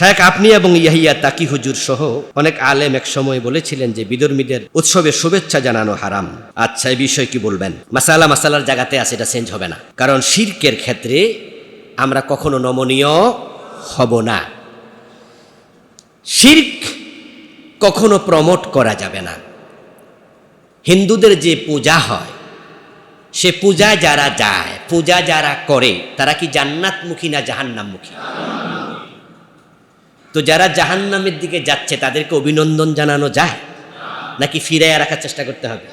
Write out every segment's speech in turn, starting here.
শায়েক আপনি এবং ইয়াহিয়া তাকি হুজুর সহ অনেক আলেম এক সময় বলেছিলেন যে বিদর্মীদের উৎসবে শুভেচ্ছা জানানো হারাম। আচ্ছা এই বিষয় কি বলবেন? মাসালা মাসালার জায়গাতে আছে, এটা চেঞ্জ হবে না। কারণ শির্কের ক্ষেত্রে আমরা কখনো নমনীয় হব না। শির্ক কখনো প্রমোট করা যাবে না। হিন্দুদের যে পূজা হয়, সে পূজা যারা যায়, পূজা যারা করে, তারা কি জান্নাতমুখী না জাহান্নামমুখী? তো যারা জাহান্নামের দিকে যাচ্ছে, তাদেরকে অভিনন্দন জানানো যায়? নাকি ফিরাইয়া রাখার চেষ্টা করতে হবে?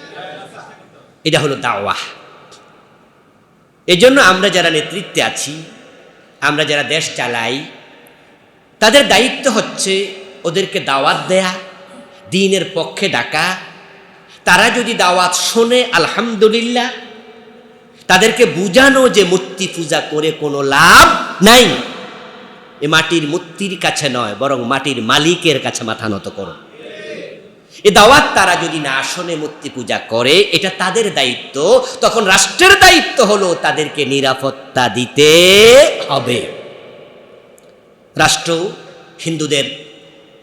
এটা হলো দাওয়া এই জন্য আমরা যারা নেতৃত্বে আছি, আমরা যারা দেশ চালাই, তাদের দায়িত্ব হচ্ছে ওদেরকে দাওয়াত দেয়া, দিনের পক্ষে ডাকা। তারা যদি দাওয়াত শোনে, আলহামদুলিল্লাহ, তাদেরকে বুঝানো যে মূর্তি পূজা করে কোনো লাভ নাই। এ মাটির মূর্তির কাছে নয়, বরং মাটির মালিকের কাছে মাথা নত করো। এ দাওয়াত তারা যদি না আসনে মূর্তি পূজা করে, এটা তাদের দায়িত্ব, তখন রাষ্ট্রের দায়িত্ব হলো তাদেরকে নিরাপত্তা দিতে হবে। রাষ্ট্র হিন্দুদের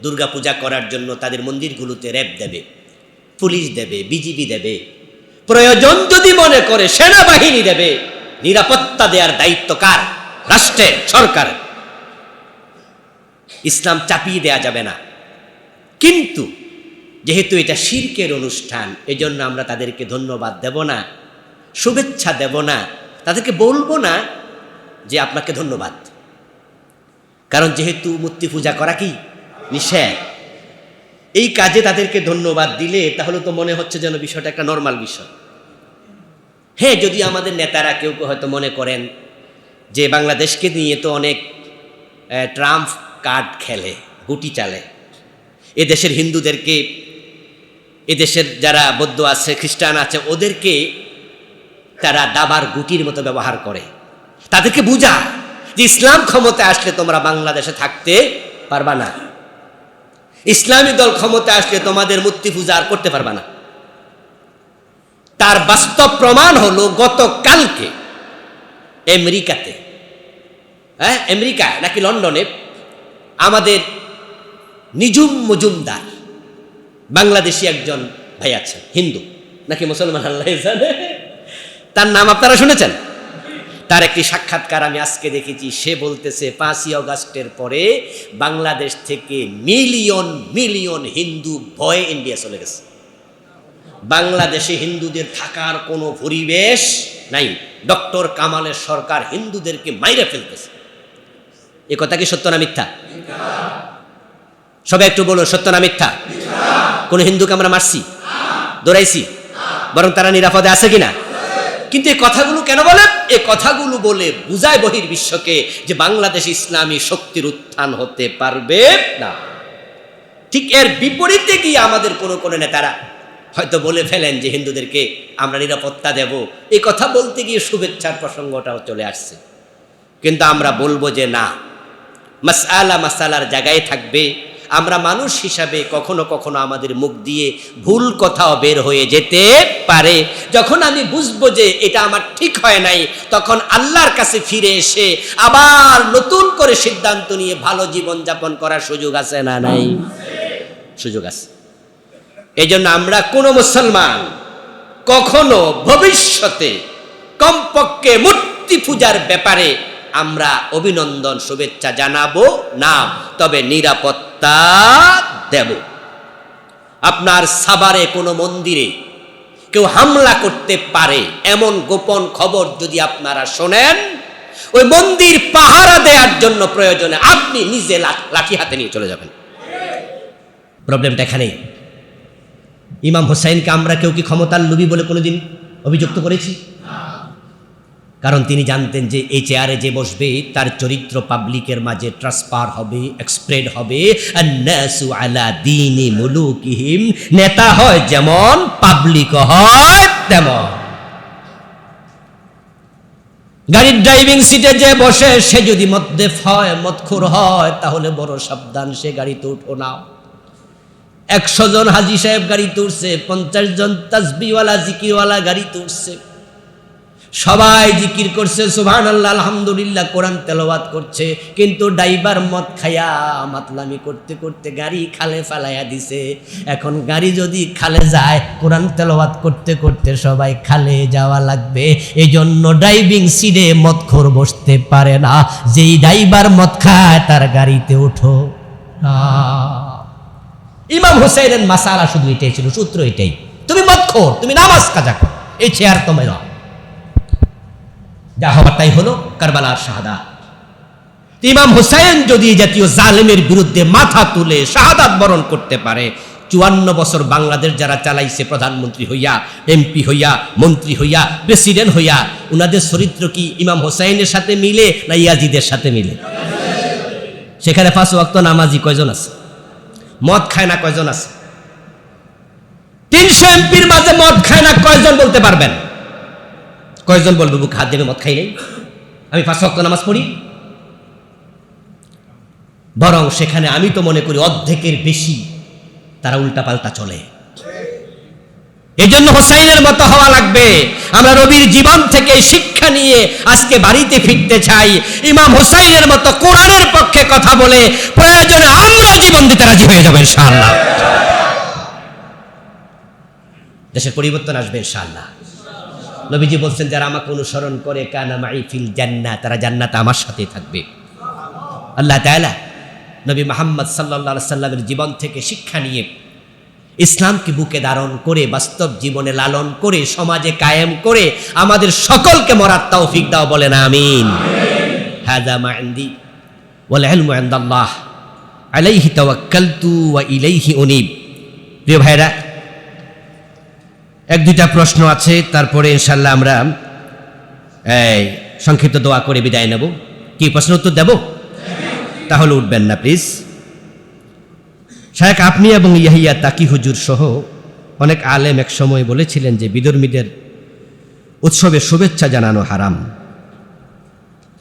দুর্গাপূজা করার জন্য তাদের মন্দিরগুলোতে র্যাব দেবে, পুলিশ দেবে, বিজিবি দেবে। প্রয়োজন যদি মনে করে সেনাবাহিনী দেবে, নিরাপত্তা দেওয়ার দায়িত্ব কার? রাষ্ট্রের, সরকারের। ইসলাম চাপিয়ে দেয়া যাবে না। কিন্তু যেহেতু এটা শির্কের অনুষ্ঠান, এজন্য আমরা তাদেরকে ধন্যবাদ দেব না, শুভেচ্ছা দেব না, তাদেরকে বলব না যে আপনাকে ধন্যবাদ। কারণ যেহেতু মূর্তি পূজা করা কি? নিষেধ। এই কাজে তাদেরকে ধন্যবাদ দিলে তাহলে তো মনে হচ্ছে যেন বিষয়টা একটা নর্মাল বিষয়। হ্যাঁ যদি আমাদের নেতারা কেউ কেউ হয়তো মনে করেন যে বাংলাদেশকে নিয়ে তো অনেক ট্রাম্প কার্ড খেলে গুটি চালে। এ দেশের হিন্দুদেরকে, এদেশের যারা বৌদ্ধ আছে, খ্রিস্টান আছে, ওদেরকে তারা দাবার গুটির মতো ব্যবহার করে। তাদেরকে বুঝা যে ইসলাম ক্ষমতায় আসলে তোমরা বাংলাদেশে থাকতে পারবা না। ইসলামী দল ক্ষমতায় আসলে তোমাদের মূর্তি পূজা আর করতে পারবা না। তার বাস্তব প্রমাণ হলো গতকালকে আমেরিকাতে। হ্যাঁ আমেরিকা নাকি লন্ডনে আমাদের নিজুম মজুমদার বাংলাদেশি একজন ভাই আছে হিন্দু। নাকি মুসলমান আল্লাহ তার নাম আপনারা শুনেছেন? তার একটি সাক্ষাৎকার আমি আজকে দেখেছি। সে বলতেছে, পাঁচই অগাস্টের পরে বাংলাদেশ থেকে মিলিয়ন মিলিয়ন হিন্দু ভয়ে ইন্ডিয়া চলে গেছে। বাংলাদেশে হিন্দুদের থাকার কোনো পরিবেশ নাই। ডক্টর কামালের সরকার হিন্দুদেরকে মাইরে ফেলতেছে। এ কথা কি সত্য না মিথ্যা? সবাই একটু বলুন সত্য না মিথ্যা? কোন হিন্দুকে আমরা মারছি? দৌড়াইছি? বরং তারা নিরাপদে আছে কিনা? কিন্তু এই কথাগুলো কেন বলে? এই কথাগুলো বলে বুঝায় বহির বিশ্বকে যে বাংলাদেশ ইসলামী শক্তির উত্থান হতে পারবে না। ঠিক এর বিপরীতে গিয়ে আমাদের কোনো কোনো নেতারা হয়তো বলে ফেলেন যে হিন্দুদেরকে আমরা নিরাপত্তা দেব। এই কথা বলতে গিয়ে শুভেচ্ছার প্রসঙ্গটাও চলে আসছে। কিন্তু আমরা বলব যে না মাসালা মাসালার জায়গায় থাকবে। আমরা মানুষ হিসাবে কখনো কখনো আমাদের মুখ দিয়ে ভুল কথাও বের হয়ে যেতে পারে। যখন আমি বুঝব যে এটা আমার ঠিক হয় নাই, তখন আল্লাহর কাছে ফিরে এসে আবার নতুন করে সিদ্ধান্ত নিয়ে ভালো জীবন যাপন করার সুযোগ আছে না নাই? সুযোগ আছে। এই জন্য আমরা কোনো মুসলমান কখনো ভবিষ্যতে কমপক্ষে মূর্তি পূজার ব্যাপারে আমরা অভিনন্দন, শুভেচ্ছা জানাব না তবে নিরাপত্তা দেব। আপনার সাবারে কোনো মন্দিরে কেউ হামলা করতে পারে, এমন গোপন খবর যদি আপনারা শোনেন, ওই মন্দির পাহারা দেওয়ার জন্য প্রয়োজনে আপনি নিজে লাঠি হাতে নিয়ে চলে যাবেন। প্রবলেমটা এখানেই। ইমাম হোসাইনকে আমরা কেউ কি ক্ষমতার লুবি বলে কোনোদিন অভিযুক্ত করেছি? কারণ তিনি জানতেন যে এই চেয়ারে যে বসবে, তার চরিত্র পাবলিকের মাঝে ট্রান্সফার হবে এক্সপ্রেড হবে। আলা নেতা হয় যেমন পাবলিক হয় তেমন। গাড়ির ড্রাইভিং সিটে যে বসে, সে যদি মদ্যে হয়, মদখোর হয়, তাহলে বড় সাবধান, সে গাড়িতে উঠো না। একশো জন হাজি সাহেব গাড়ি তুলছে পঞ্চাশ জন তাসবিওয়ালা জিকিওয়ালা গাড়ি তুলছে সবাই জিকির করছে সুবহান আল্লাহ আলহামদুলিল্লাহ, কোরআন তেলাওয়াত করছে, কিন্তু ড্রাইভার মদ খায়া মাতলামি করতে করতে গাড়ি খালে ফালাইয়া দিছে। এখন গাড়ি যদি খালে যায়, কোরআন তেলাওয়াত করতে করতে সবাই খালে যাওয়া লাগবে। এই জন্য ড্রাইভিং সিটে মদখোর বসতে পারে না। যেই ড্রাইভার মদ খায়, তার গাড়িতে ওঠো। ইমাম হুসাইনের মাসালা শুধু এটাই ছিল, সূত্র এটাই। তুমি মদখোর, তুমি নামাজ কাজা কর। এই চেয়ার তোমায় নাও যা হওয়ার তাই হলো, কারবালার শাহাদা। ইমাম হুসাইন যদি জাতীয় জালেমের বিরুদ্ধে মাথা তুলে শাহাদাত বরণ করতে পারে, চুয়ান্ন বছর বাংলাদেশ যারা চালাইছে, প্রধানমন্ত্রী হইয়া, এমপি হইয়া, মন্ত্রী হইয়া, প্রেসিডেন্ট হইয়া, উনাদের চরিত্র কি ইমাম হোসাইনের সাথে মিলে না ইয়াজিদের সাথে মিলে? সেখানে পাঁচ ওয়াক্ত নামাজি কয়জন আছে? মদ খায় না কয়জন আছে? তিনশো এমপির মাঝে মদ খায় না কয়জন বলতে পারবেন? কয়জন বলবে বুক হাত দেবে, মদ খাই নেই আমি পাঁচ ওয়াক্ত নামাজ পড়ি। বরং সেখানে আমি তো মনে করি অর্ধেকের বেশি তারা উল্টাপাল্টা চলে। এই জন্য হোসাইনের মতো হওয়া লাগবে। আমরা রবির জীবন থেকে শিক্ষা নিয়ে আজকে বাড়িতে ফিরতে চাই। ইমাম হোসাইনের মতো কোরআনের পক্ষে কথা বলে প্রয়োজনে আমরা জীবন দিতে রাজি হয়ে যাব, ইনশাআল্লাহ। দেশের পরিবর্তন আসবে, ইনশাআল্লাহ। নবীজি বলছেন, যারা আমাকে অনুসরণ করে, কানা মাই ফিল জান্নাত তারা জান্নাত আমার সাথেই থাকবে। আল্লাহ তাআলা নবী মোহাম্মদ সাল্লাল্লাহু সাল্লামের জীবন থেকে শিক্ষা নিয়ে ইসলামকে বুকে ধারণ করে, বাস্তব জীবনে লালন করে, সমাজে কায়েম করে, আমাদের সকলকে মরার তৌফিক দাও, বলেন আমিন। হাযা মা ইনদি ওয়াল ইলমু ইনদাল্লাহ আলাইহি তাওয়াক্কালতু ওয়া ইলাইহি উনিব। প্রিয় ভাইরা এক, দুইটা প্রশ্ন আছে, তারপরে ইনশাল্লাহ আমরা, এই, সংক্ষিপ্ত দোয়া করে বিদায় নেব। কি প্রশ্ন উত্তর দেব? তাহলে উঠবেন না প্লিজ শায়েক আপনি এবং ইয়াহিয়া তাকি হুজুর সহ অনেক আলেম এক সময় বলেছিলেন যে বিধর্মীদের উৎসবে শুভেচ্ছা জানানো হারাম।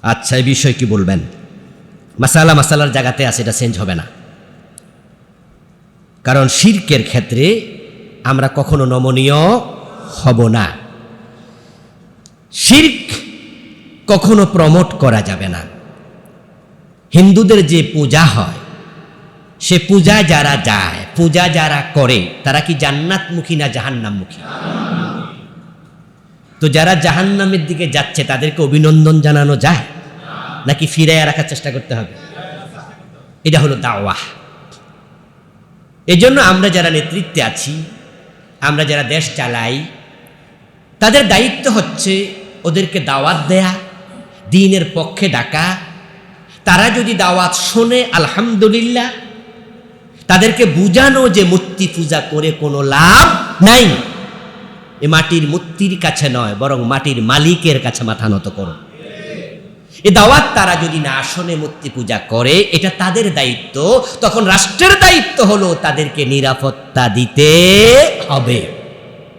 আচ্ছা এই বিষয় কি বলবেন? মাসালা মাসালার জায়গাতে আছে, এটা চেঞ্জ হবে না। কারণ শির্কের ক্ষেত্রে আমরা কখনো নমনীয় হব না। শির্ক কখনো প্রমোট করা যাবে না। হিন্দুদের যে পূজা হয়, সে পূজা যারা যায়, পূজা যারা করে, তারা কি জান্নাতমুখী না জাহান্নামমুখী? তো যারা জাহান্নামের দিকে যাচ্ছে, তাদেরকে অভিনন্দন জানানো যায়? নাকি ফিরাইয়া রাখার চেষ্টা করতে হবে? এটা হলো দাওয়াহ। এজন্য আমরা যারা নেতৃত্বে আছি আমরা যারা দেশ চালাই, তাদের দায়িত্ব হচ্ছে ওদেরকে দাওয়াত দেয়া, দিনের পক্ষে ডাকা। তারা যদি দাওয়াত শোনে, আলহামদুলিল্লাহ, তাদেরকে বুঝানো যে মূর্তি পূজা করে কোনো লাভ নাই। এ মাটির মূর্তির কাছে নয়, বরং মাটির মালিকের কাছে মাথা নত করো। এ দাওয়াত তারা যদি না আসনে মূর্তি পূজা করে, এটা তাদের দায়িত্ব। তখন রাষ্ট্রের দায়িত্ব হলো তাদেরকে নিরাপত্তা দিতে হবে।